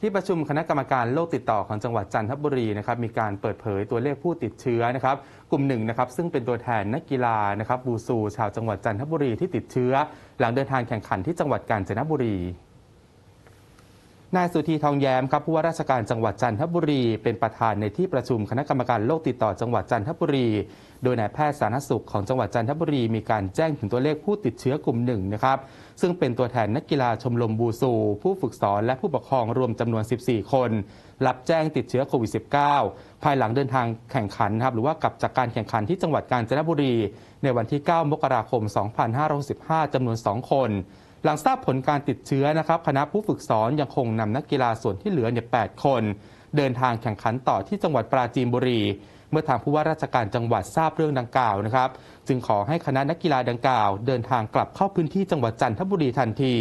ที่ประชุมคณะกรรมการโรคติดต่อของจังหวัดจันทบุรีนะครับมีการเปิดเผยตัวเลขผู้ติดเชื้อนะครับกลุ่มหนึ่งนะครับซึ่งเป็นตัวแทนนักกีฬานะครับบูซูชาวจังหวัดจันทบุรีที่ติดเชื้อ หลังเดินทางแข่งขันที่จังหวัดกาญจนบุรี นายสุธีทองแย้มครับผู้ว่าราชการจังหวัดจันทบุรี เป็นประธานในที่ประชุมคณะกรรมการโรคติดต่อจังหวัดจันทบุรี โดยนายแพทย์สาธารณสุขของจังหวัดจันทบุรีมีการแจ้งถึงตัวเลขผู้ติดเชื้อกลุ่มหนึ่งนะครับซึ่งเป็นตัวแทนนักกีฬาชมรมบูซู ผู้ฝึกสอนและผู้ปกครองรวมจำนวน 14 คน รับแจ้งติดเชื้อโควิด -19 ภายหลังเดินทางแข่งขันครับหรือว่ากลับจากการแข่งขันที่จังหวัดกาญจนบุรี ในวันที่ 9 มกราคม 2565จำนวน 2 คน หลังทราบผลการติดเชื้อนะครับคณะผู้ฝึกสอนยังคงนำนักกีฬาส่วนที่เหลือเนี่ย8คน เดินทางแข่งขันต่อที่จังหวัดปราจีนบุรี เมื่อทางผู้ว่าราชการจังหวัดทราบเรื่องดังกล่าวนะครับ จึงขอให้คณะนักกีฬาดังกล่าว เดินทางกลับเข้าพื้นที่จังหวัดจันทบุรีทันที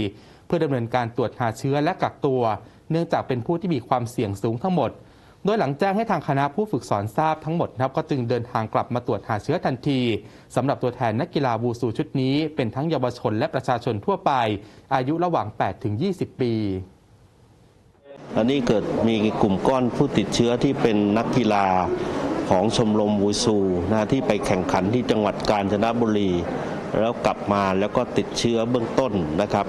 เพื่อดำเนินการตรวจหาเชื้อและกักตัว เนื่องจากเป็นผู้ที่มีความเสี่ยงสูงทั้งหมด โดยหลังแจ้งให้ทางคณะผู้ฝึกสอนทราบทั้งหมดนะครับก็จึงเดินทางกลับมาตรวจหาเชื้อทันทีสำหรับตัวแทนนักกีฬาวูซูชุดนี้ เป็นทั้งเยาวชนและประชาชนทั่วไป อายุระหว่าง 8 ถึง 20 ปีอันนี้เกิดมีกลุ่มก้อนผู้ติดเชื้อที่เป็นนักกีฬาของชมรมวูซูนะที่ไปแข่งขันที่จังหวัดกาญจนบุรี แล้วกลับมาแล้วก็ติดเชื้อเบื้องต้นนะครับ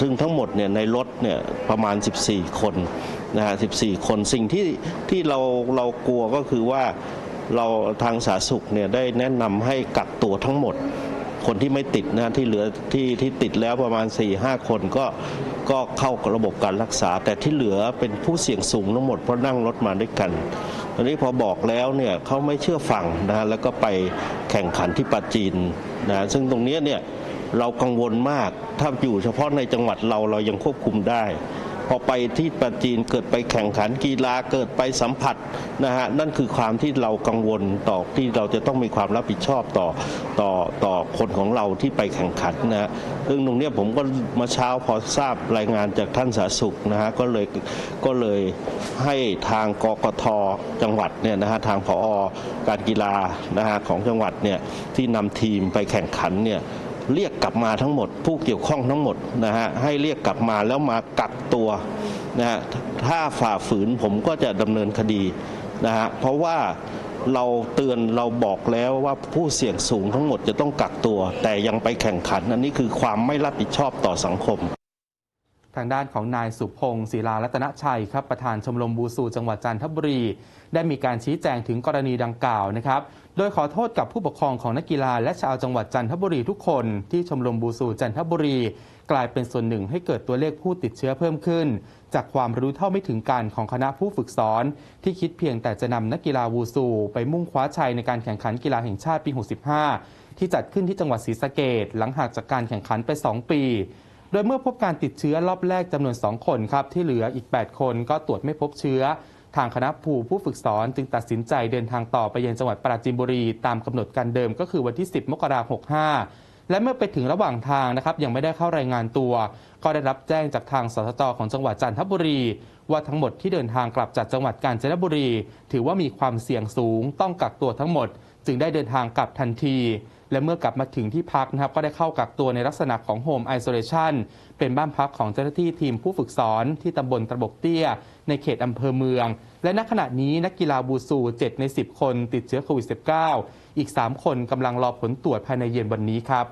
ซึ่งทั้งหมดเนี่ยในรถเนี่ยประมาณ 14 คนนะฮะ14 คนสิ่งที่ที่เราเรากลัวก็คือว่าเราทางสาธารณสุขเนี่ยได้แนะนำให้กักตัวทั้งหมด คนที่ไม่ติดนะที่เหลือที่ที่ติดแล้วประมาณ 4 5 คนก็ก็เข้าระบบการรักษา แต่ที่เหลือเป็นผู้เสี่ยงสูงทั้งหมดเพราะนั่งรถมาด้วยกันตอนนี้พอบอกแล้วเนี่ยเขาไม่เชื่อฟังนะแล้วก็ไปแข่งขันที่ปาจีนนะซึ่งตรงเนี้ยเนี่ย เรากังวลมาก ถ้าอยู่เฉพาะในจังหวัดเราเรายังควบคุมได้พอไปที่ปาจีนเกิดไปแข่งขันกีฬาเกิดไปสัมผัสนะฮะนั่นคือความที่เรากังวลต่อที่เราจะต้องมีความรับผิดชอบต่อต่อต่อคนของเราที่ไปแข่งขันนะฮะซึ่งตรงนี้ผมก็มาเช้าพอทราบรายงานจากท่านสาธารณสุขนะฮะก็เลยก็เลยให้ทางกกทจังหวัดเนี่ยนะฮะทางผอการกีฬานะฮะของจังหวัดเนี่ยที่นำทีมไปแข่งขันเนี่ย เรียกกลับมาทั้งหมด ผู้เกี่ยวข้องทั้งหมดนะฮะให้เรียกกลับมาแล้วมากักตัวนะฮะถ้าฝ่าฝืนผมก็จะดำเนินคดีนะฮะเพราะว่าเราเตือนเราบอกแล้วว่าผู้เสี่ยงสูงทั้งหมดจะต้องกักตัว แต่ยังไปแข่งขัน อันนี้คือความไม่รับผิดชอบต่อสังคม ทางด้านของนายสุพงศ์ศิลารัตนชัยครับประธานชมรมบูซูจังหวัดจันทบุรี ได้มีการชี้แจงถึงกรณีดังกล่าวนะครับ โดยขอโทษกับผู้ปกครองของนักกีฬาและชาวจังหวัดจันทบุรีทุกคนที่ชมรมบูซูจันทบุรี กลายเป็นส่วนหนึ่งให้เกิดตัวเลขผู้ติดเชื้อเพิ่มขึ้น จากความรู้เท่าไม่ถึงการของคณะผู้ฝึกสอน ที่คิดเพียงแต่จะนำนักกีฬาวูซู ไปมุ่งคว้าชัยในการแข่งขันกีฬาแห่งชาติปี 65 ที่จัดขึ้นที่จังหวัดศรีสะเกดหลังหากจากการแข่งขันไป 2 ปี ดยเมื่อพบการติดเชื้อรอบแรกจำนวน 2 คนครับ ที่เหลืออีก 8 คนก็ตรวจไม่พบเชื้อ ทางคณะผู้ผู้ฝึกสอนจึงตัดสินใจเดินทางต่อไปยังจังหวัดปราจีนบุรีตามกำหนดการเดิมก็คือวันที่ 10 มกราคม 65และเมื่อไปถึงระหว่างทางนะครับยังไม่ได้เข้ารายงานตัว ก็ได้รับแจ้งจากทางสสจของจังหวัดจันทบุรี ว่าทั้งหมดที่เดินทางกลับจากจังหวัดกาญจนบุรี ถือว่ามีความเสี่ยงสูงต้องกักตัวทั้งหมด จึงได้เดินทางกลับทันที และเมื่อกลับมาถึงที่พักนะครับก็ได้เข้ากักตัวในลักษณะของโฮมไอโซเลชันเป็นบ้านพักของเจ้าหน้าที่ทีมผู้ฝึกสอนที่ตำบลตะบกเตี้ย ในเขตอำเภอเมือง และณขณะนี้นักกีฬาบูซู 7 ใน 10 คนติดเชื้อโควิด -19 อีก 3 คนกำลังรอผลตรวจภายในเย็นวันนี้ครับ